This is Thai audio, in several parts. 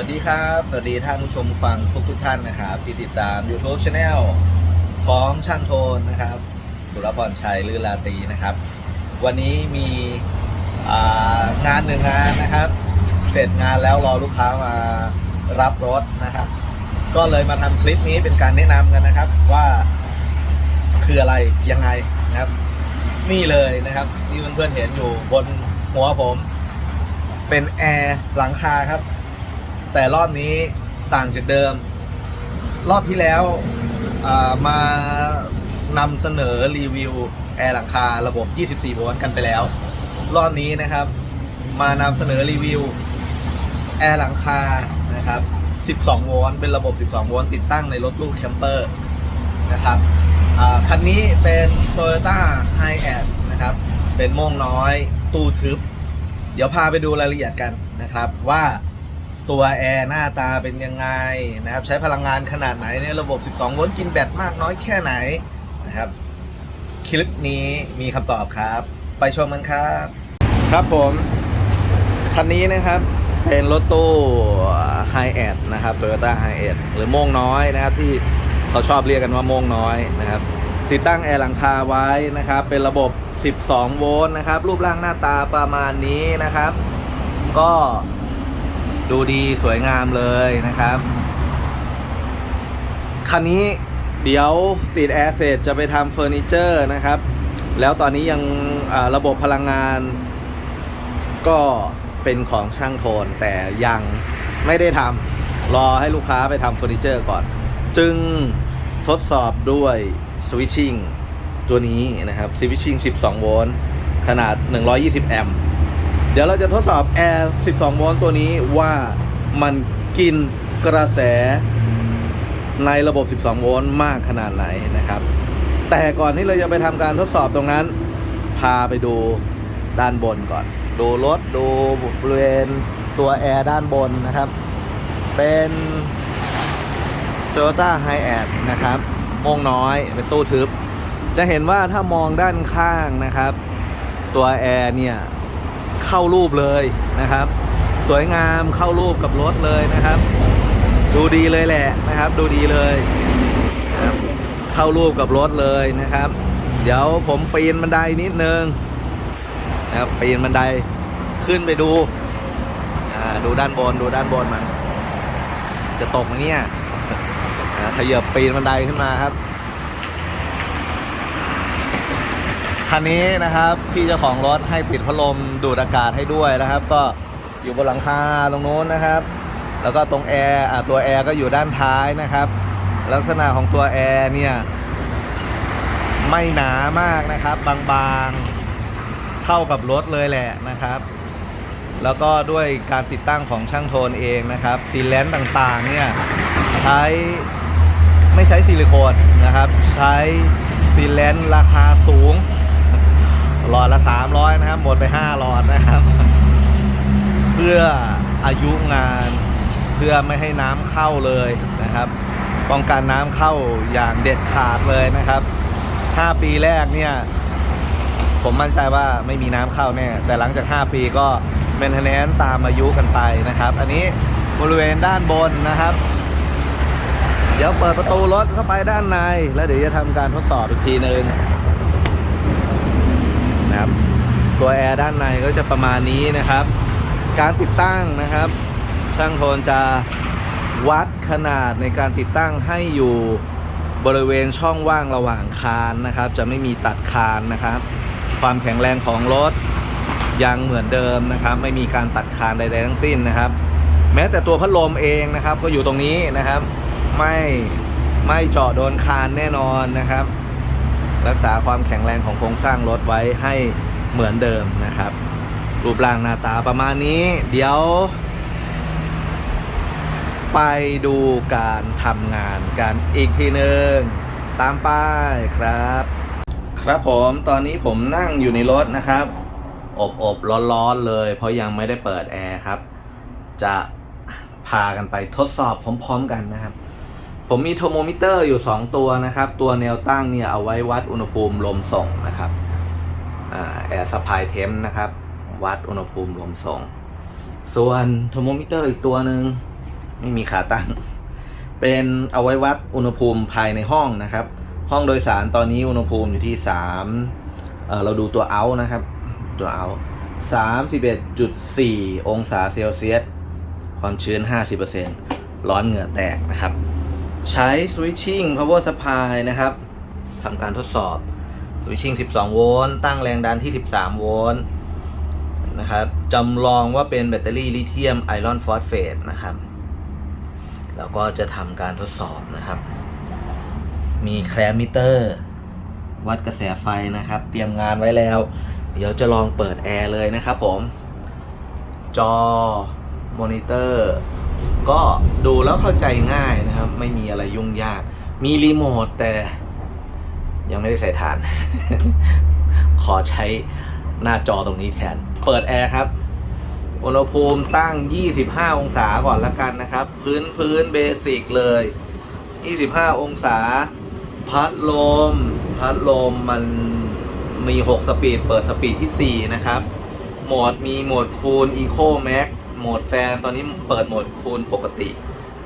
วัสดีครับ สวัสดีท่านผู้ชมฟังทุกทุกท่านนะครับ ที่ติดตาม YouTube Channel ของช่างโทนนะครับ สุรพรชัยลือลาตีนะครับ วันนี้มีงานหนึ่งงานนะครับ เสร็จงานแล้วรอลูกค้ามารับรถนะครับ ก็เลยมาทำคลิปนี้เป็นการแนะนำกันนะครับว่าคืออะไรยังไงนะครับ นี่เลยนะครับที่เพื่อนๆเห็นอยู่บนหัวผม เป็นแอร์หลังคาครับ แต่รอบนี้ต่างจากเดิม รอบที่แล้วมานำเสนอรีวิวแอร์หลังคาระบบ 24 โวลต์กันไปแล้ว รอบนี้นะครับ มานำเสนอรีวิวแอร์หลังคานะครับ 12 โวลต์เป็นระบบ 12 โวลต์ติดตั้งในรถลูกแคมเปอร์นะครับคันนี้เป็น Toyota Hi-Ace นะครับ เป็นโม่งน้อยตู้ทึบ เดี๋ยวพาไปดูรายละเอียดกันนะครับว่า ตัวแอร์หน้าตาเป็นยังไงนะครับ ใช้พลังงานขนาดไหนในระบบ 12 โวลต์กินแบตมากน้อยแค่ไหนนะครับ คลิปนี้มีคำตอบครับ ไปชมกันครับ ครับผมคันนี้นะครับเป็นรถตู้ไฮแอดนะครับ Toyota h i แอดหรือโม่งน้อยนะครับ ที่เขาชอบเรียกกันว่าโม่งน้อยนะครับ ติดตั้งแอร์หลังคาไว้นะครับ เป็นระบบ 12 โวลต์นะครับ รูปร่างหน้าตาประมาณนี้นะครับ ก็ ดูดีสวยงามเลยนะครับ คันนี้เดี๋ยวติดแอร์เสร็จจะไปทำเฟอร์นิเจอร์นะครับ แล้วตอนนี้ยังระบบพลังงาน ก็เป็นของช่างโทนแต่ยังไม่ได้ทำรอให้ลูกค้าไปทำเฟอร์นิเจอร์ก่อน จึงทดสอบด้วยสวิตชิ่งตัวนี้นะครับสวิตชิ่ง 12 โวลต์ขนาด 120 แอมป์ ดี๋ยวเราจะทดสอบแอร์12 โวลต์ตัวนี้ว่ามันกินกระแสในระบบ 12 โวลต์มากขนาดไหนนะครับ แต่ก่อนที่เราจะไปทำการทดสอบตรงนั้น พาไปดูด้านบนก่อน ดูรถดูบริเวณตัวแอร์ด้านบนนะครับ เป็น Toyota h i แอดนะครับโมงน้อยเป็นตู้ทึบ จะเห็นว่าถ้ามองด้านข้างนะครับ ตัวแอร์เนี่ย เข้ารูปเลยนะครับ สวยงามเข้ารูปกับรถเลยนะครับ ดูดีเลยแหละนะครับ ดูดีเลยเข้ารูปกับรถเลยนะครับ เดี๋ยวผมปีนบันไดนิดนึงนะครับปีนบันไดขึ้นไปดูดูด้านบนดูด้านบนมันจะตกไหมเนี่ยอ่าขยับปีนบันไดขึ้นมาครับ คันนี้นะครับพี่เจ้าของรถให้ติดพัดลมดูดอากาศให้ด้วยนะครับ ก็อยู่บนหลังคาตรงนู้นนะครับ แล้วก็ตรงแอร์ตัวแอร์ก็อยู่ด้านท้ายนะครับ ลักษณะของตัวแอร์เนี่ยไม่หนามากนะครับ บางๆเข้ากับรถเลยแหละนะครับ แล้วก็ด้วยการติดตั้งของช่างโทนเองนะครับซีเลนต์ต่างๆเนี่ยใช้ไม่ใช้ซิลิโคนนะครับ ใช้ซีเลนต์ราคาสูง หลอดละ300นะครับ หมดไป 5 หลอดนะครับ เพื่ออายุงานเพื่อไม่ให้น้ำเข้าเลยนะครับ ป้องกันน้ำเข้าอย่างเด็ดขาดเลยนะครับ 5 ปีแรกเนี่ย ผมมั่นใจว่าไม่มีน้ำเข้าแน่ แต่หลังจาก 5 ปีก็เมนเทนแนนตามอายุกันไปนะครับ อันนี้บริเวณด้านบนนะครับ เดี๋ยวเปิดประตูรถเข้าไปด้านใน แล้วเดี๋ยวจะทำการทดสอบอีกทีหนึ่งนะครับ ตัวแอร์ด้านในก็จะประมาณนี้นะครับ การติดตั้งนะครับ ช่างโทนจะวัดขนาดในการติดตั้งให้อยู่บริเวณช่องว่างระหว่างคานนะครับ จะไม่มีตัดคานนะครับ ความแข็งแรงของรถยังเหมือนเดิมนะครับ ไม่มีการตัดคานใดๆทั้งสิ้นนะครับ แม้แต่ตัวพัดลมเองนะครับ ก็อยู่ตรงนี้นะครับ ไม่ไม่เจาะโดนคานแน่นอนนะครับ รักษาความแข็งแรงของโครงสร้างรถไว้ให้ เหมือนเดิมนะครับ รูปร่างหน้าตาประมาณนี้ เดี๋ยว ไปดูการทำงานกันอีกทีหนึ่งตามป้ายครับ ครับผมตอนนี้ผมนั่งอยู่ในรถนะครับ อบอบร้อนๆเลย เพราะยังไม่ได้เปิดแอร์ครับ จะพากันไปทดสอบพร้อมๆกันนะครับ ผมมีโทรโมมิเตอร์อยู่ 2 ตัวนะครับ ตัวแนวตั้งเนี่ยเอาไว้วัดอุณหภูมิลมส่งนะครับ แอร์สปายเทมนะครับ วัดอุณหภูมิลมส่ง ส่วนโทรโมมิเตอร์อีกตัวหนึ่งไม่มีขาตั้ง เป็นเอาไว้วัดอุณหภูมิภายในห้องนะครับ ห้องโดยสารตอนนี้อุณหภูมิอยู่ที่สามเเราดูตัวเอานะครับ ตัวเอาสามสิบเอ็ดจุดสี่องศาเซลเซียส ความชื้น50%ร้อนเหงื่อแตกนะครับ ใช้ switching power supply นะครับทำการทดสอบ switching 12 โวลต์ตั้งแรงดันที่ 13 โวลต์นะครับจำลองว่าเป็นแบตเตอรี่ลิเธียมไอรอนฟอสเฟตนะครับ แล้วก็จะทำการทดสอบนะครับ มีแคลมิเตอร์ วัดกระแสไฟนะครับ เตรียมงานไว้แล้ว เดี๋ยวจะลองเปิดแอร์เลยนะครับผม จอมอนิเตอร์ก็ดูแล้วเข้าใจง่ายนะครับ ไม่มีอะไรยุ่งยาก มีรีโมทแต่ ยังไม่ได้ใส่ฐาน ขอใช้หน้าจอตรงนี้แทน เปิดแอร์ครับ อุณหภูมิตั้ง 25 องศาก่อนละกันนะครับ พื้นพื้นเบสิกเลย 25 องศา พัดลม พัดลมมันมี 6 สปีด เปิดสปีดที่ 4 นะครับ โหมดมีโหมดคูณ Eco Max โหมดแฟน ตอนนี้เปิดโหมดคูณปกติ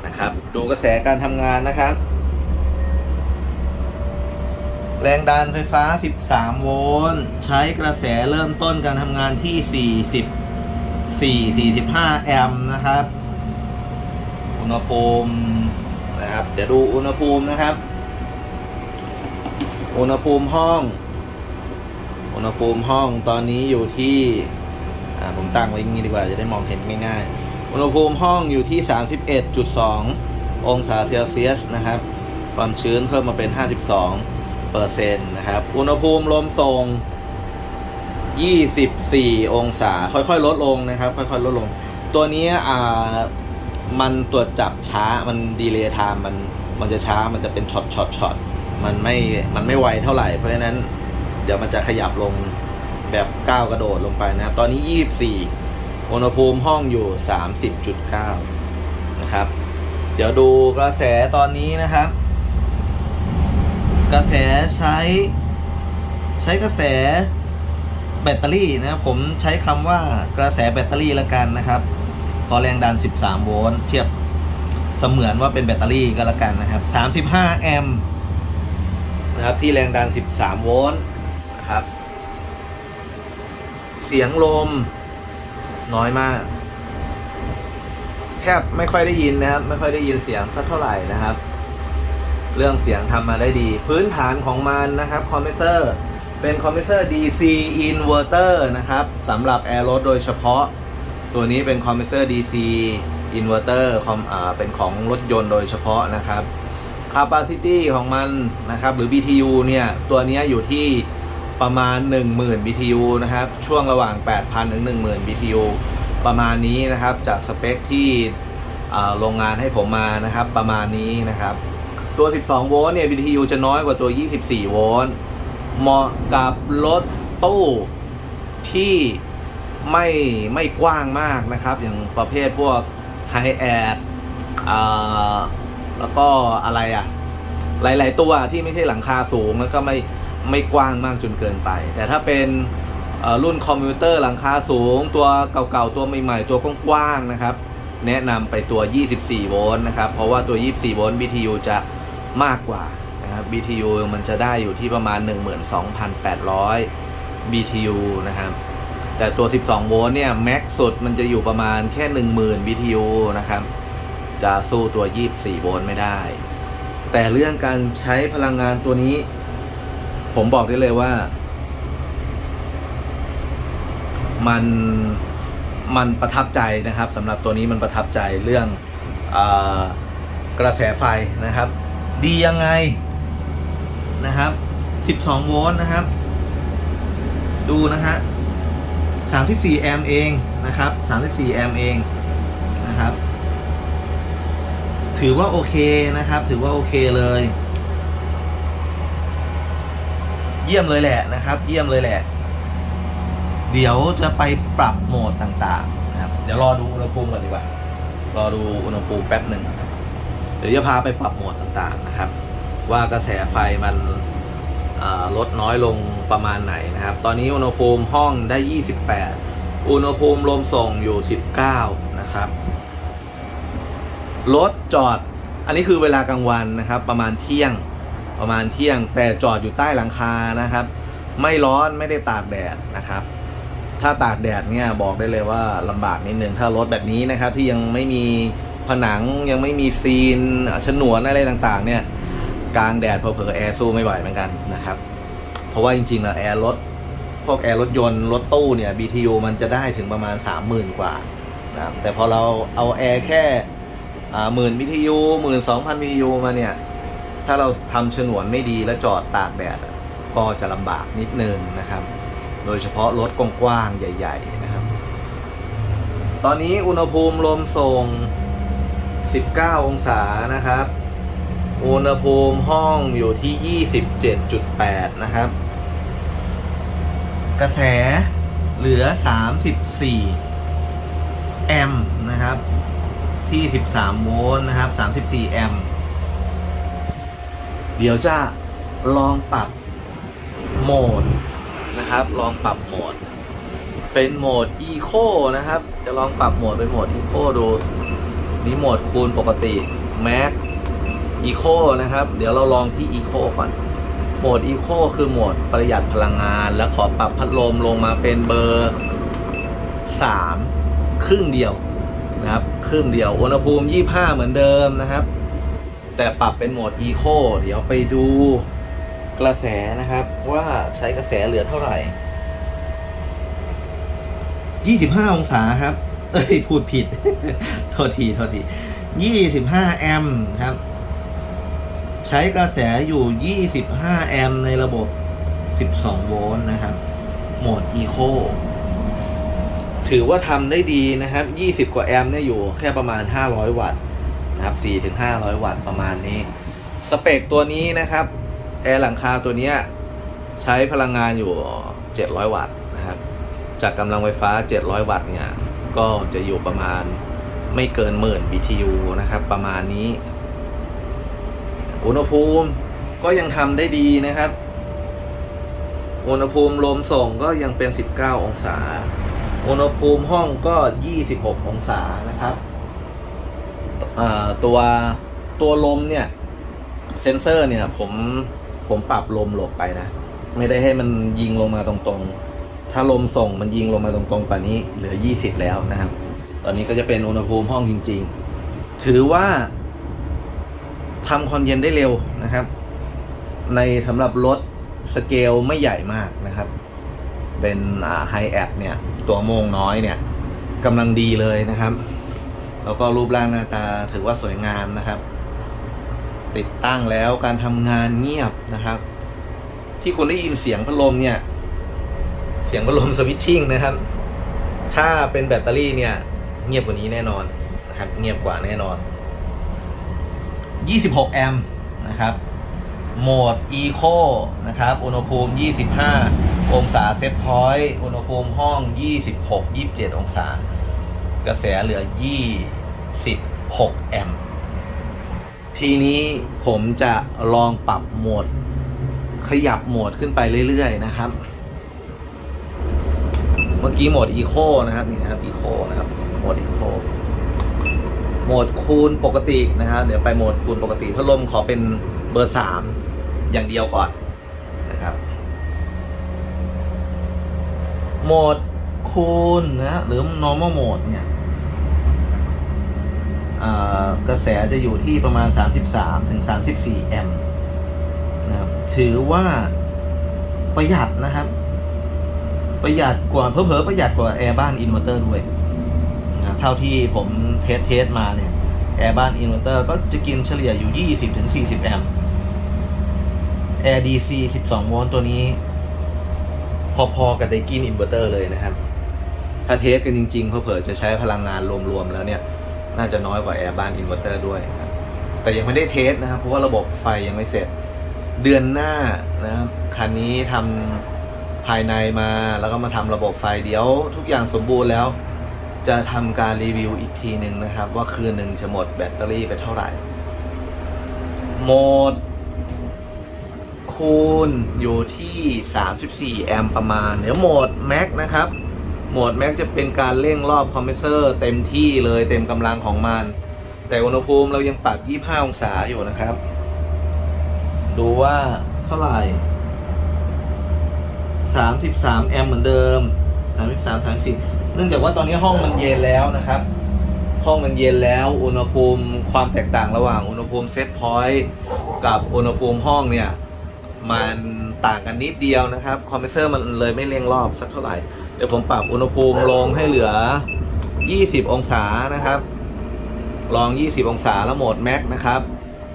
นะครับ ดูกระแสการทำงานนะครับ แรงดันไฟฟ้า 13 โวลต์ ใช้กระแสเริ่มต้นการทำงานที่ 40 4 45 แอมป์นะครับ อุณหภูมินะครับ เดี๋ยวดูอุณหภูมินะครับ อุณหภูมิห้อง อุณหภูมิห้องตอนนี้อยู่ที่ ผมตั้งไว้อย่างนี้ดีกว่าจะได้มองเห็นง่ายๆ อุณหภูมิห้องอยู่ที่ 31.2 องศาเซลเซียสนะครับ ความชื้นเพิ่มมาเป็น 52 เปอร์เซ็นต์นะครับ อุณหภูมิลมส่ง24 องศา ค่อยๆ ลดลงนะครับ ค่อยๆ ลดลง ตัวนี้อ่ามันตรวจจับช้ามันดีเลย์ไทม์มันมันจะช้ามันจะเป็นช็อตช็อตช็อตมันไม่มันไม่ไวเท่าไหร่เพราะฉะนั้นเดี๋ยวมันจะขยับลงแบบก้าวกระโดดลงไปนะครับ ตอนนี้ 24 อุณหภูมิห้องอยู่ 30.9 นะครับ เดี๋ยวดูกระแสตอนนี้นะครับ กระแสใช้ ใช้กระแสแบตเตอรี่นะครับผมใช้คำว่ากระแสแบตเตอรี่ละกันนะครับพอแรงดัน 13 โวลต์เทียบเสมือนว่าเป็นแบตเตอรี่ก็แล้วกันนะครับ 35 แอมป์นะครับที่แรงดัน 13 โวลต์นะครับ เสียงลมน้อยมาก แทบไม่ค่อยได้ยินนะครับ ไม่ค่อยได้ยินเสียงสักเท่าไหร่นะครับ เรื่องเสียงทำมาได้ดี พื้นฐานของมันนะครับคอมเพรสเซอร์เป็นคอมเพรสเซอร์ DC inverter นะครับสำหรับแอร์รถโดยเฉพาะ ตัวนี้เป็นคอมเพรสเซอร์ DC inverter คอมอ่าเป็นของรถยนต์โดยเฉพาะนะครับ capacity ของมันนะครับหรือ BTU เนี่ยตัวนี้อยู่ที่ประมาณ 10,000 BTU นะครับ ช่วงระหว่าง 8,000 ถึง 10,000 BTU ประมาณนี้นะครับจากสเปคที่โรงงานให้ผมมานะครับประมาณนี้นะครับ ตัว 12 โวลต์เนี่ย BTU จะน้อยกว่าตัว 24 โวลต์เหมาะกับรถตู้ที่ไม่ไม่กว้างมากนะครับ อย่างประเภทพวกไฮแอดแล้วก็อะไรอะหลาย ๆ ตัวที่ไม่ใช่หลังคาสูงแล้วก็ไม่ไม่กว้างมากจนเกินไป แต่ถ้าเป็นอ่อรุ่นคอมพิวเตอร์หลังคาสูง ตัวเก่าๆ ตัวใหม่ ๆ ตัวกว้างๆนะครับ แนะนำไปตัว 24 โวลต์นะครับ เพราะว่าตัว 24 โวลต์ BTU จะ มากกว่านะครับ BTU มันจะได้อยู่ที่ประมาณ 12,800 BTU นะครับ แต่ตัว 12 โวลต์เนี่ยแม็กสุดมันจะอยู่ประมาณแค่ 10,000 BTU นะครับ จะสู้ตัว 24 โวลต์ไม่ได้ แต่เรื่องการใช้พลังงานตัวนี้ ผมบอกได้เลยว่า มันมันประทับใจนะครับสำหรับตัวนี้มันประทับใจเรื่องอกระแสไฟนะครับ ดียังไงนะครับ 12 โวลต์นะครับ ดูนะฮะ 34 แอมป์เองนะครับ 34 แอมป์เองนะครับ ถือว่าโอเคนะครับ ถือว่าโอเคเลย เยี่ยมเลยแหละนะครับ เยี่ยมเลยแหละ เดี๋ยวจะไปปรับโหมดต่างๆนะครับ เดี๋ยวรอดูอุณหภูมิก่อนดีกว่า รอดูอุณหภูมิแป๊บหนึ่งนะ เดี๋ยวจะพาไปปรับโหมดต่างๆนะครับ ว่ากระแสไฟมันลดน้อยลงประมาณไหนนะครับ ตอนนี้อุณหภูมิห้องได้ 28 อุณหภูมิลมส่งอยู่ 19 นะครับ รถจอด อันนี้คือเวลากลางวันนะครับ ประมาณเที่ยง ประมาณเที่ยง แต่จอดอยู่ใต้หลังคานะครับ ไม่ร้อนไม่ได้ตากแดดนะครับ ถ้าตากแดดเนี่ยบอกได้เลยว่าลำบากนิดนึง ถ้ารถแบบนี้นะครับที่ยังไม่มี ผนังยังไม่มีซีนฉนวนอะไรต่างๆ เนี่ยกลางแดดเผลอๆแอร์สู้ไม่ไหวเหมือนกันนะครับ เพราะว่าจริงๆแล้วแอร์รถพวกแอร์รถยนต์รถตู้เนี่ย BTU มันจะได้ถึงประมาณ 30,000 กว่านะแต่พอเราเอาแอร์แค่หมื่น BTU หมื่นสองพัน BTU มาเนี่ย ถ้าเราทำฉนวนไม่ดีแล้วจอดตากแดดก็จะลำบากนิดนึงนะครับ โดยเฉพาะรถกว้างๆใหญ่ ๆ นะครับ ตอนนี้อุณหภูมิลมส่ง 19 องศานะครับอุณหภูมิห้องอยู่ที่ 27.8 นะครับ กระแสเหลือ 34 แอมป์นะครับ ที่ 13 โวลต์นะครับ 34 แอมป์เดี๋ยวจะลองปรับโหมดนะครับ ลองปรับโหมด เป็นโหมด Eco นะครับ จะลองปรับโหมดเป็นโหมด Eco ดู นี่โหมดคูณปกติ Max Eco นะครับ เดี๋ยวเราลองที่ Eco ก่อน โหมด Eco คือโหมดประหยัดพลังงาน แล้วขอปรับพัดลมลงมาเป็นเบอร์ 3 ครึ่งเดียวนะครับ ครึ่งเดียว อุณหภูมิ 25 เหมือนเดิมนะครับ แต่ปรับเป็นโหมด Eco เดี๋ยวไปดูกระแสนะครับว่าใช้กระแสเหลือเท่าไหร่ 25 องศาครับ เอ้ย พูดผิด โทษทีโทษที25แอมป์ครับ ใช้กระแสอยู่25แอมป์ในระบบ12โวลต์นะครับ โหมด Eco ถือว่าทำได้ดีนะครับ20กว่าแอมป์เนี่ยอยู่แค่ประมาณ500วัตต์นะครับ4ถึง500วัตต์ประมาณนี้ สเปคตัวนี้นะครับ แอร์หลังคาตัวเนี้ยใช้พลังงานอยู่700วัตต์นะครับ จากกำลังไฟฟ้า700วัตต์เนี่ย ก็จะอยู่ประมาณไม่เกินหมื่น BTU นะครับ ประมาณนี้ อุณหภูมิก็ยังทำได้ดีนะครับ อุณหภูมิลมส่งก็ยังเป็น 19 องศา อุณหภูมิห้องก็ 26 องศานะครับตัวตัวลมเนี่ยเซนเซอร์เนี่ยผมผมปรับลมหลบไปนะ ไม่ได้ให้มันยิงลงมาตรงๆ ถ้าลมส่งมันยิงลงมาตรงๆป่านี้เหลือ 20 แล้วนะครับ ตอนนี้ก็จะเป็นอุณหภูมิห้องจริง ๆ ถือว่าทำความเย็นได้เร็วนะครับ ในสำหรับรถสเกลไม่ใหญ่มากนะครับ เป็นไฮแอดเนี่ย ตัวโมงน้อยเนี่ยกำลังดีเลยนะครับ แล้วก็รูปร่างหน้าตาถือว่าสวยงามนะครับ ติดตั้งแล้วการทำงานเงียบนะครับ ที่คุณได้ยินเสียงพัดลมเนี่ย สียงพัดลมสวิตชิ่งนะครับ ถ้าเป็นแบตเตอรี่เนี่ยเงียบกว่านี้แน่นอนนะครับเงียบกว่าแน่นอน 26 แอมป์นะครับโหมด Eco นะครับอุณหภูมิ 25 องศาเซตพอยต์อุณหภูมิห้อง 26 27 องศา กระแสเหลือ 26 แอมป์ทีนี้ผมจะลองปรับโหมด ขยับโหมดขึ้นไปเรื่อย ๆ นะครับ เมื่อกี้โหมด Eco นะครับนี่นะครับ Eco นะครับโหมด Eco โหมดคูณปกตินะครับ เดี๋ยวไปโหมดคูณปกติพัดลมขอเป็นเบอร์สามอย่างเดียวก่อนนะครับโหมดคูณนะหรือ normal mode เนี่ยกระแสจะอยู่ที่ประมาณ 33ถึง34 แอมป์นะครับถือว่าประหยัดนะครับ ประหยัดกว่าเพิ่มๆประหยัดกว่าแอร์บ้านอินเวอร์เตอร์ด้วยนะเท่าที่ผมเทสเทสมาเนี่ยแอร์บ้านอินเวอร์เตอร์ก็จะกินเฉลี่ยอยู่ 20ถึง40 แอมป์แอร์ DC 12 โวลต์ตัวนี้ พอๆกับไดกินอินเวอร์เตอร์เลยนะครับ ถ้าเทสกันจริงๆเผลอจะใช้พลังงานรวมๆแล้วเนี่ย น่าจะน้อยกว่าแอร์บ้านอินเวอร์เตอร์ด้วยครับแต่ยังไม่ได้เทสนะครับ เพราะว่าระบบไฟยังไม่เสร็จ เดือนหน้านะครับคันนี้ทำ ภายในมา แล้วก็มาทำระบบไฟเดี๋ยว ทุกอย่างสมบูรณ์แล้ว จะทำการรีวิวอีกทีหนึ่งนะครับ ว่าคืนหนึ่งจะหมดแบตเตอรี่ไปเท่าไหร่ โหมด คูณอยู่ที่ 34 แอมป์ประมาณ เดี๋ยวโหมดแม็กนะครับ โหมดแม็กจะเป็นการเร่งรอบคอมเพรสเซอร์เต็มที่เลยเต็มกำลังของมัน แต่อุณหภูมิเรายังปรับ 25 องศาอยู่นะครับ ดูว่าเท่าไหร่ 33 แอมป์เหมือนเดิม 33 34 เนื่องจากว่าตอนนี้ห้องมันเย็นแล้วนะครับ ห้องมันเย็นแล้ว อุณหภูมิความแตกต่างระหว่างอุณหภูมิเซตพอยต์กับอุณหภูมิห้องเนี่ย มันต่างกันนิดเดียวนะครับ คอมเพรสเซอร์มันเลยไม่เร่งรอบสักเท่าไหร่ เดี๋ยวผมปรับอุณหภูมิลงให้เหลือ 20 องศานะครับ ลอง 20 องศาแล้วโหมดแม็กนะครับ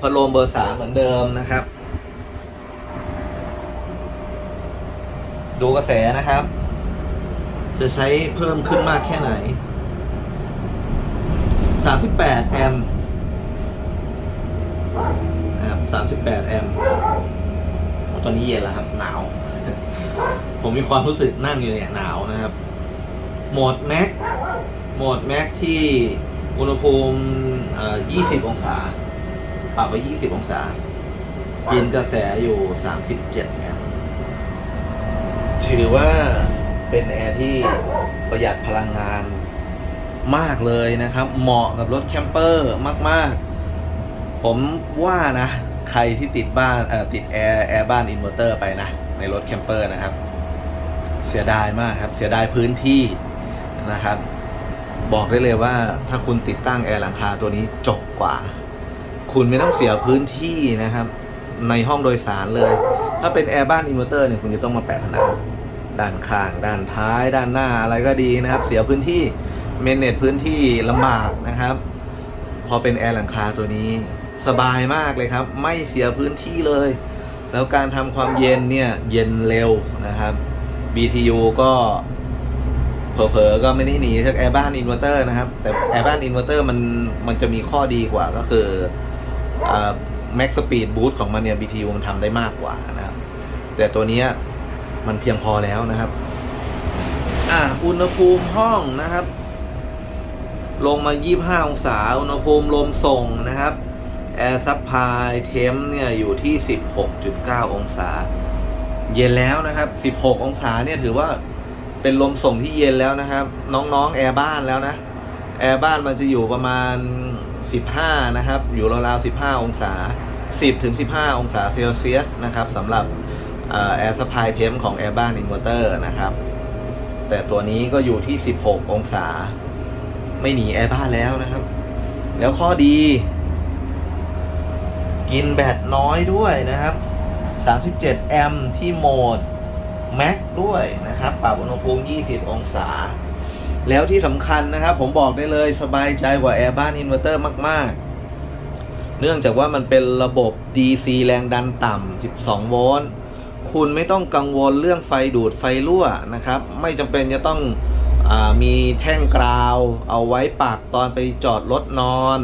พัดลมเบอร์ 3 เหมือนเดิมนะครับ ดูกระแสนะครับ จะใช้เพิ่มขึ้นมากแค่ไหน 38 แอมป์นะครับ38 แอมป์ตอนนี้เย็นแล้วครับ หนาว ผมมีความรู้สึกนั่งอยู่เนี่ยหนาวนะครับ โหมดแม็ก โหมดแม็กที่อุณหภูมิเอ่อ20 องศา ปรับไป 20 องศา กินกระแสอยู่ 37แอ ถือว่าเป็นแอร์ที่ประหยัดพลังงานมากเลยนะครับ เหมาะกับรถแคมเปอร์มาก ๆ ผมว่านะ ใครที่ติดบ้านติดแอร์แอร์บ้านอินเวอร์เตอร์ไปนะ ในรถแคมเปอร์นะครับ เสียดายมากครับ เสียดายพื้นที่นะครับ บอกได้เลยว่าถ้าคุณติดตั้งแอร์หลังคาตัวนี้จบกว่า คุณไม่ต้องเสียพื้นที่นะครับ ในห้องโดยสารเลย ถ้าเป็นแอร์บ้านอินเวอร์เตอร์เนี่ยคุณจะต้องมาแปะผนัง ด้านข้าง ด้านท้าย ด้านหน้าอะไรก็ดีนะครับ เสียพื้นที่เมนเนตพื้นที่ลำบากนะครับ พอเป็นแอร์หลังคาตัวนี้ สบายมากเลยครับ ไม่เสียพื้นที่เลย แล้วการทำความเย็นเนี่ย เย็นเร็วนะครับ BTU ก็เผลอๆก็ไม่ได้หนีจากแอร์บ้านอินเวอร์เตอร์นะครับ แต่แอร์บ้านอินเวอร์เตอร์มันมันจะมีข้อดีกว่าก็คือแม็กสปีดบูตของมันเนี่ย BTU มันทำได้มากกว่านะครับ แต่ตัวเนี้ย มันเพียงพอแล้วนะครับ อะอุณหภูมิห้องนะครับ ลงมา 25 องศา อุณหภูมิลมส่งนะครับแอร์ซั p พลายเทมเนี่ยอยู่ที่ 16.9 องศา เย็นแล้วนะครับ 16 องศาเนี่ยถือว่าเป็นลมส่งที่เย็นแล้วนะครับ น้องๆแอร์บ้านแล้วนะ แอร์บ้านมันจะอยู่ประมาณ 15 นะครับ อยู่ราวๆ 15 องศา 10ถึง15 องศาเซลเซียสนะครับสำหรับ แอร์ซั p พลายเทมของแอร์บ้านอินเวอร์เตอร์นะครับ แต่ตัวนี้ก็อยู่ที่ 16 องศา ไม่หนีแอร์บ้านแล้วนะครับ แล้วข้อดี กินแบตน้อยด้วยนะครับ 37 แอมป์ที่โหมดแม็กด้วยนะครับ ปรับอุณหภูมิ 20 องศา แล้วที่สำคัญนะครับ ผมบอกได้เลยสบายใจกว่าแอร์บ้านอินเวอร์เตอร์มาก ๆเนื่องจากว่ามันเป็นระบบ DC แรงดันต่ำ 12 โวลต์ คุณไม่ต้องกังวลเรื่องไฟดูดไฟรั่วนะครับ ไม่จำเป็นจะต้องอมีแท่งกราวเอาไว้ปักตอนไปจอดรถนอน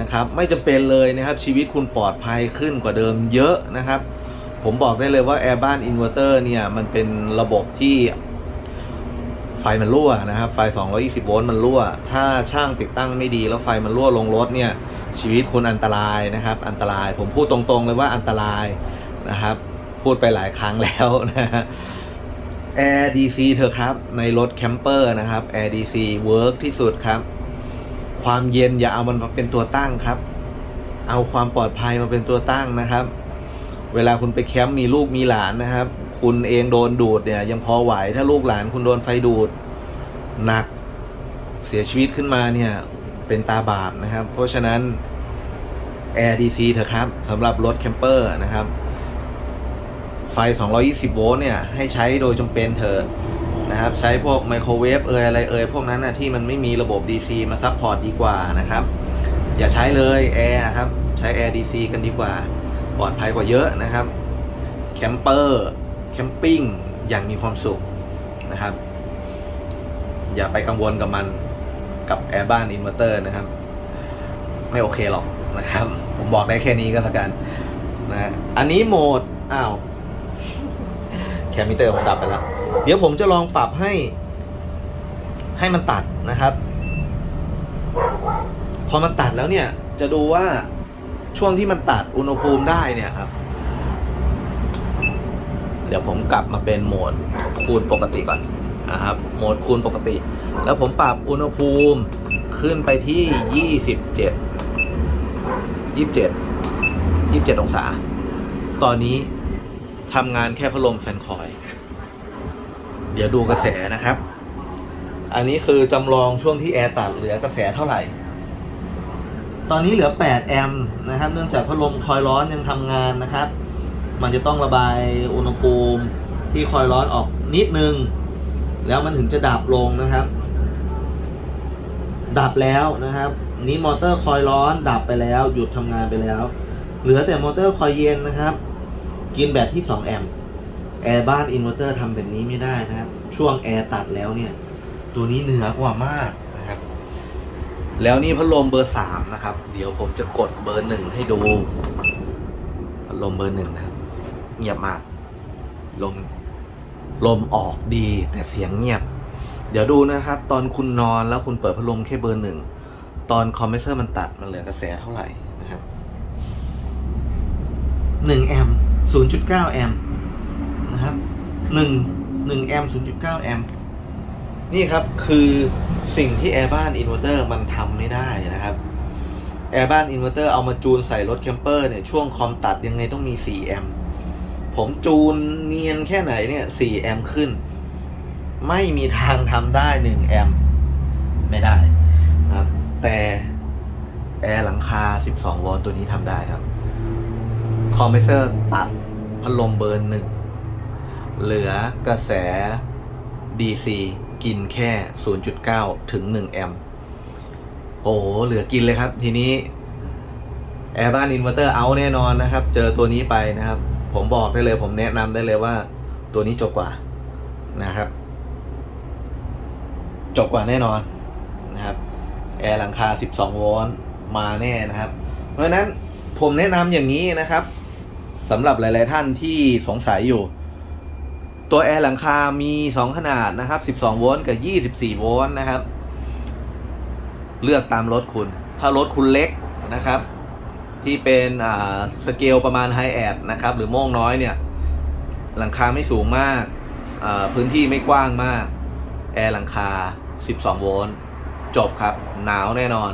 นะครับ ไม่จำเป็นเลยนะครับชีวิตคุณปลอดภัยขึ้นกว่าเดิมเยอะนะครับ ผมบอกได้เลยว่าแอร์บ้านอินเวอร์เตอร์เนี่ยมันเป็นระบบที่ไฟมันรั่วนะครับ ไฟ 220 โวลต์มันรั่ว ถ้าช่างติดตั้งไม่ดีแล้วไฟมันรั่วลงรถเนี่ยชีวิตคุณอันตรายนะครับ อันตรายผมพูดตรงๆเลยว่าอันตรายนะครับ พูดไปหลายครั้งแล้วนะฮะ Air DC เธอครับ ในรถแคมเปอร์นะครับ Air DC เวิร์กที่สุดครับ ความเย็นอย่าเอามันมาเป็นตัวตั้งครับ เอาความปลอดภัยมาเป็นตัวตั้งนะครับ เวลาคุณไปแคมป์มีลูกมีหลานนะครับ คุณเองโดนดูดเนี่ยยังพอไหวถ้าลูกหลานคุณโดนไฟดูดหนักเสียชีวิตขึ้นมาเนี่ยเป็นตาบาปนะครับ เพราะฉะนั้น Air DC เถอะครับสำหรับรถแคมเปอร์นะครับ ฟ 220 โวลต์เนี่ย ให้ใช้โดยจำเป็นเถอะนะครับ ใช้พวกไมโครเวฟเอยอะไรเอยพวกนั้นนะที่มันไม่มีระบบ DC มาซัพพอร์ตดีกว่านะครับ อย่าใช้เลยแอร์ครับ ใช้ Air DC กันดีกว่า ปลอดภัยกว่าเยอะนะครับ แคมเปอร์ แคมปิ้ง อย่างมีความสุขนะครับ อย่าไปกังวลกับมันกับแอร์บ้านอินเวอร์เตอร์นะครับ ไม่โอเคหรอกนะครับ ผมบอกได้แค่นี้ก็แล้วกันนะอันนี้โหมดอ้าว มมิเตอร์ผมดับไปแล้ว เดี๋ยวผมจะลองปรับให้ ให้มันตัดนะครับ พอมันตัดแล้วเนี่ย จะดูว่าช่วงที่มันตัดอุณหภูมิได้เนี่ยครับ เดี๋ยวผมกลับมาเป็นโหมดคูณปกติก่อนนะครับ โหมดคูณปกติ แล้วผมปรับอุณหภูมิขึ้นไปที่ 27ยี่สิบเจ็ดยี่สิบเจ็ดองศา ตอนนี้ทำงานแค่พัดลมแฟนคอย เดี๋ยวดูกระแสนะครับ อันนี้คือจำลองช่วงที่แอร์ตัดเหลือกระแสเท่าไหร่ ตอนนี้เหลือ 8 แอมป์นะครับ เนื่องจากพัดลมคอยร้อนยังทำงานนะครับ มันจะต้องระบายอุณหภูมิที่คอยร้อนออกนิดนึง แล้วมันถึงจะดับลงนะครับ ดับแล้วนะครับ นี้มอเตอร์คอยร้อน ดับไปแล้ว หยุดทำงานไปแล้ว เหลือแต่มอเตอร์คอยเย็นนะครับ กินแบตที่ 2 แอมป์ แอร์บ้านอินเวอร์เตอร์ทำแบบนี้ไม่ได้นะครับ ช่วงแอร์ตัดแล้วเนี่ย ตัวนี้เหนือกว่ามากนะครับ แล้วนี่พัดลมเบอร์สามนะครับ เดี๋ยวผมจะกดเบอร์หนึ่งให้ดู พัดลมเบอร์หนึ่งนะครับ เงียบมาก ลม ลมออกดีแต่เสียงเงียบ เดี๋ยวดูนะครับ ตอนคุณนอนแล้วคุณเปิดพัดลมแค่เบอร์หนึ่ง ตอนคอมเพรสเซอร์มันตัดมันเหลือกระแสเท่าไหร่นะครับหนึ่งแอมป์ศูนย์จุดเก้าแอมป์ หนึ่งหนึ่งแอมป์ศูนย์จุดเก้าแอมป์นี่ครับคือสิ่งที่แอร์บ้านอินเวอร์เตอร์มันทำไม่ได้นะครับแอร์บ้านอินเวอร์เตอร์เอามาจูนใส่รถแคมเปอร์เนี่ยช่วงคอมตัดยังไงต้องมี4แอมป์ผมจูนเนียนแค่ไหนเนี่ย4แอมป์ขึ้น ไม่มีทางทำได้1แอมป์ไม่ได้นะครับ แต่แอร์หลังคา 12โวลต์ตัวนี้ทำได้ครับ คอมเพรสเซอร์ตัดพัดลมเบอร์หนึ่ง เหลือกระแส DC กินแค่ 0.9 ถึง 1 แอมป์โอ้โห เหลือกินเลยครับ ทีนี้แอร์บ้านอินเวอร์เตอร์เอาแน่นอนนะครับ เจอตัวนี้ไปนะครับ ผมบอกได้เลย ผมแนะนำได้เลยว่า ตัวนี้จบกว่านะครับ จบกว่าแน่นอนนะครับ แอร์หลังคา 12 โวลต์มาแน่นะครับ เพราะฉะนั้นผมแนะนำอย่างนี้นะครับสำหรับหลาย ๆ ท่านที่สงสัยอยู่ ตัวแอร์หลังคา มี 2 ขนาดนะครับ 12 โวลต์กับ 24 โวลต์นะครับ เลือกตามรถคุณ ถ้ารถคุณเล็กนะครับ ที่เป็นอ่าสเกลประมาณไฮแอดนะครับ หรือโม่งน้อยเนี่ย หลังคาไม่สูงมาก พื้นที่ไม่กว้างมาก แอร์หลังคา 12 โวลต์ จบครับ หนาวแน่นอน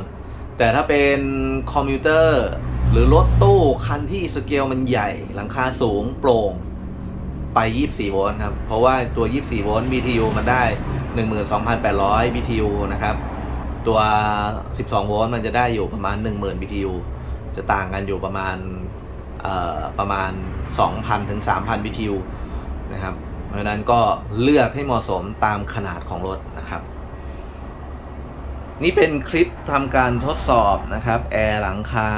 แต่ถ้าเป็นคอมพิวเตอร์ หรือรถตู้คันที่สเกลมันใหญ่ หลังคาสูงโปร่ง ไป 24 โวลต์ครับ เพราะว่าตัว 24 โวลต์ BTU มันได้ 12,800 BTU นะครับ ตัว 12 โวลต์มันจะได้อยู่ประมาณ 10,000 BTU จะต่างกันอยู่ประมาณประมาณ 2,000 ถึง 3,000 BTU นะครับ เพราะฉะนั้นก็เลือกให้เหมาะสมตามขนาดของรถนะครับ นี่เป็นคลิปทำการทดสอบนะครับ แอร์หลังคา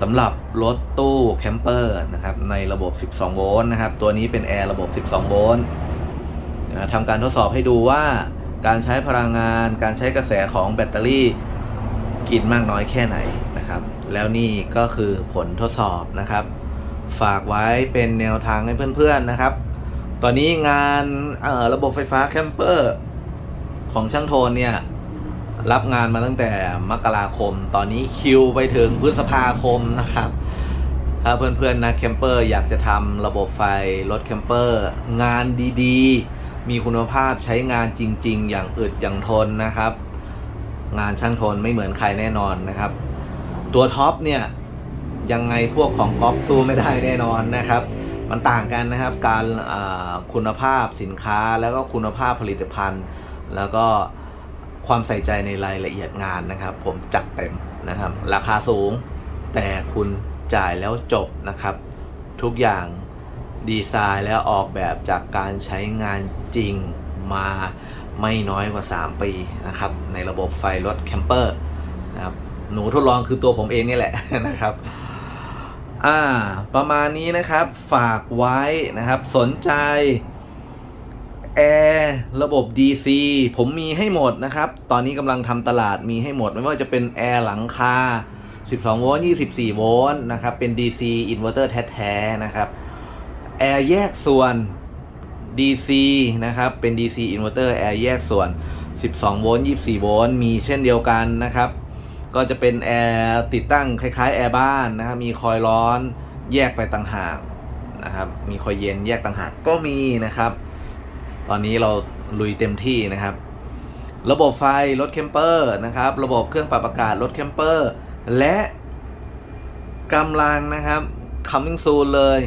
สำหรับรถตู้แคมเปอร์นะครับในระบบ 12 โวลต์นะครับ ตัวนี้เป็นแอร์ระบบ 12 โวลต์ทำการทดสอบให้ดูว่าการใช้พลังงาน การใช้กระแสของแบตเตอรี่กินมากน้อยแค่ไหนนะครับ แล้วนี่ก็คือผลทดสอบนะครับ ฝากไว้เป็นแนวทางให้เพื่อนๆนะครับ ตอนนี้งานระบบไฟฟ้าแคมเปอร์ของช่างโทนเนี่ย รับงานมาตั้งแต่มกราคม ตอนนี้คิวไปถึงพฤษภาคมนะครับ ถ้าเพื่อนๆนะแคมเปอร์อยากจะทำระบบไฟรถแคมเปอร์งานดีๆ มีคุณภาพใช้งานจริง ๆ อย่างอึดอย่างทนนะครับ งานช่างทนไม่เหมือนใครแน่นอนนะครับ ตัวท็อปเนี่ยยังไงพวกของก๊อฟสู้ไม่ได้แน่นอนนะครับ มันต่างกันนะครับการคุณภาพสินค้าแล้วก็คุณภาพผลิตภัณฑ์ แล้วก็ ความใส่ใจในรายละเอียดงานนะครับ ผมจัดเต็มนะครับ ราคาสูง แต่คุณจ่ายแล้วจบนะครับ ทุกอย่างดีไซน์และออกแบบจากการใช้งานจริงมาไม่น้อยกว่า 3 ปีนะครับ ในระบบไฟรถแคมเปอร์นะครับหนูทดลองคือตัวผมเองนี่แหละนะครับอ่าประมาณนี้นะครับฝากไว้นะครับ สนใจ แอร์ระบบ DC ผมมีให้หมดนะครับ ตอนนี้กำลังทำตลาดมีให้หมด ไม่ว่าจะเป็นแอร์หลังคา 12 โวลต์ 24 โวลต์นะครับ เป็น DC อินเวอร์เตอร์แท้ๆนะครับ แอร์แยกส่วน DC นะครับ เป็น DC อินเวอร์เตอร์แอร์แยกส่วน 12 โวลต์ 24 โวลต์ มีเช่นเดียวกันนะครับ ก็จะเป็นแอร์ติดตั้งคล้ายๆแอร์บ้านนะครับ มีคอยล์ร้อนแยกไปต่างหากนะครับ มีคอยเย็นแยกต่างหากก็มีนะครับ ตอนนี้เราลุยเต็มที่นะครับ ระบบไฟรถแคมเปอร์นะครับ ระบบเครื่องปรับอากาศรถแคมเปอร์ และกำลังนะครับ coming soon เลย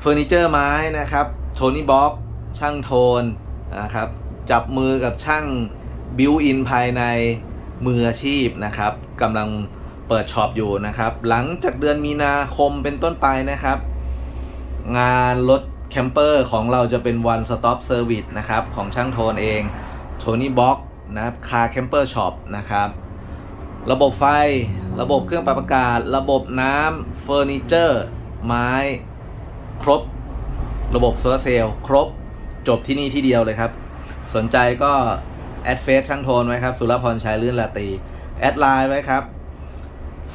เฟอร์นิเจอร์ไม้นะครับโทนี่บ็อกช่างโทนนะครับ จับมือกับช่างบิวอินภายในมืออาชีพนะครับกำลังเปิดช็อปอยู่นะครับ หลังจากเดือนมีนาคมเป็นต้นไปนะครับ งานรถ แคมเปอร์ของเราจะเป็น one stop service นะครับ ของช่างโทนเองโทนี่บ็อกนะครับคาร์แคมเปอร์ช็อปนะครับ ระบบไฟ ระบบเครื่องปรับอากาศ ระบบน้ำเฟอร์นิเจอร์ ไม้ ครบ ระบบโซลาเซลล์ครบ จบที่นี่ที่เดียวเลยครับ สนใจก็ แอดเฟซช่างโทนไว้ครับ สุรพรชัยลื่นลาตี แอดไลน์ไว้ครับ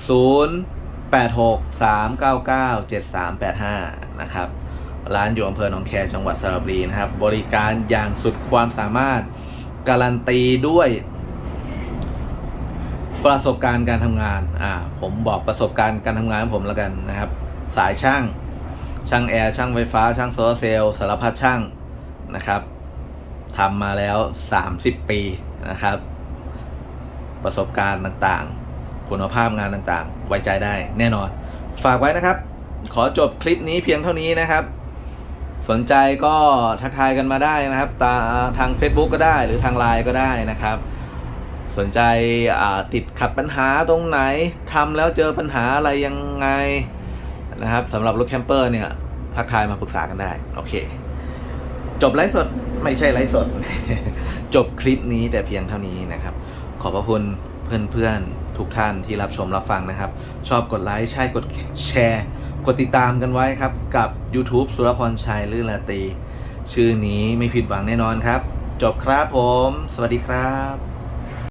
0 8 6 3 9 9 7 3 8 5 นะครับ ร้านอยู่อำเภอหนองแคจังหวัดสระบุรีนะครับ บริการอย่างสุดความสามารถการันตีด้วย ประสบการณ์การทำงานอ่าผมบอกประสบการณ์การทำงานของผมแล้วกันนะครับ สายช่าง ช่างแอร์ช่างไฟฟ้า ช่างโซลาร์เซลล์สารพัดช่างนะครับทำมาแล้ว 30 ปีนะครับ ประสบการณ์ต่างๆ คุณภาพงานต่างๆ ไว้ใจได้แน่นอน ฝากไว้นะครับ ขอจบคลิปนี้เพียงเท่านี้นะครับ สนใจก็ทักทายกันมาได้นะครับาทาง Facebook ก็ได้หรือทางไลน์ก็ได้นะครับ สนใจติดขัดปัญหาตรงไหนทำแล้วเจอปัญหาอะไรยังไงนะครับสำหรับรถแคมเปอร์เนี่ยทักทายมาปรึกษากันได้ โอเค จบไลฟ์สดไม่ใช่ไลฟ์สด จบคลิปนี้แต่เพียงเท่านี้นะครับ ขอบพระคุณเพื่อนๆ ทุกท่านที่รับชมรับฟังนะครับ ชอบกดไลค์ใช่กดแชร์ กดติดตามกันไว้ครับ กับ YouTube สุรพรชัยลื่นลาตี ชื่อนี้ไม่ผิดหวังแน่นอนครับ จบครับผม สวัสดีครับ